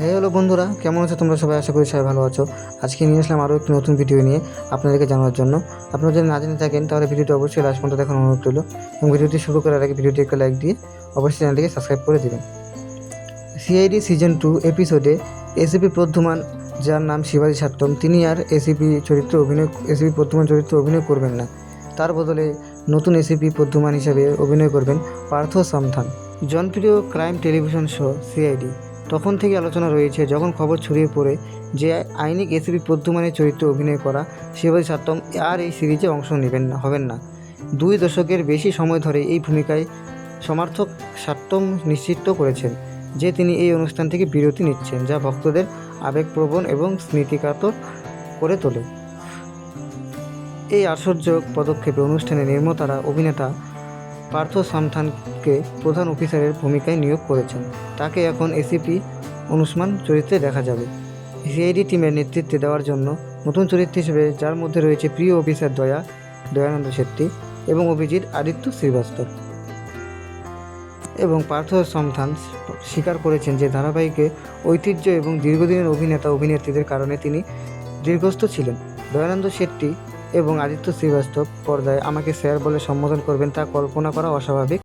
Hello বন্ধুরা, কেমন আছো তোমরা সবাই? আশা করি সবাই ভালো আছো। আজকে নিয়ে আসলাম আরও একটি নতুন ভিডিও নিয়ে আপনাদেরকে জানানোর জন্য। আপনারা যদি না জেনে থাকেন, তাহলে ভিডিওটি অবশ্যই লাস্ট পর্যন্ত দেখার অনুরোধ রইল। এবং ভিডিওটি শুরু করার আগে ভিডিওটি একটা লাইক দিয়ে অবশ্যই চ্যানেলটিকে সাবস্ক্রাইব করে দেবেন। সিআইডি সিজন টু এপিসোডে এসিপি প্রদ্যুমান, যার নাম শিবাজি সাট্টম, তিনি আর এসিপি চরিত্রে অভিনয় এসিপি প্রদ্যুমান চরিত্রে অভিনয় করবেন না। তার বদলে নতুন এসিপি প্রদ্যুমান হিসাবে অভিনয় করবেন পার্থ সামথান, জনপ্রিয় ক্রাইম টেলিভিশন শো সিআইডি তখন থেকে আলোচনা রয়েছে, যখন খবর ছড়িয়ে পড়ে যে আইনিক এসিপি প্রদ্যুমানের চরিত্রে অভিনয় করা শিবাজি সাত্তম আর এই সিরিজে অংশ নেবেন না, হবেন না। দুই দশকের বেশি সময় ধরে এই ভূমিকায় সমর্থক সাত্তম নিশ্চিত করেছেন যে তিনি এই অনুষ্ঠান থেকে বিরতি নিচ্ছেন, যা ভক্তদের আবেগপ্রবণ এবং স্মৃতিকাতর করে তোলে। এই আশ্চর্য পদক্ষেপে অনুষ্ঠানে নির্মাতারা, অভিনেতা পার্থ সামথানকে প্রধান অফিসারের ভূমিকায় নিয়োগ করেছেন। তাকে এখন এসিপি অনুসমান চরিত্রে দেখা যাবে। সিআইডি টিমের নেতৃত্বে দেওয়ার জন্য নতুন চরিত্র হিসেবে যার মধ্যে রয়েছে প্রিয় অফিসার দয়া, দয়ানন্দ শেট্টি এবং অভিজিৎ আদিত্য শ্রীবাস্তব। এবং পার্থ সামথান স্বীকার করেছেন যে ধারাবাহিকে ঐতিহ্য এবং দীর্ঘদিনের অভিনেতা অভিনেত্রীদের কারণে তিনি দীর্ঘস্থ ছিলেন। দয়ানন্দ শেট্টি এবং আদিত্য শ্রীবাস্তব পর্দায় আমাকে স্যার বলে সম্বোধন করবেন তা কল্পনা করা অস্বাভাবিক।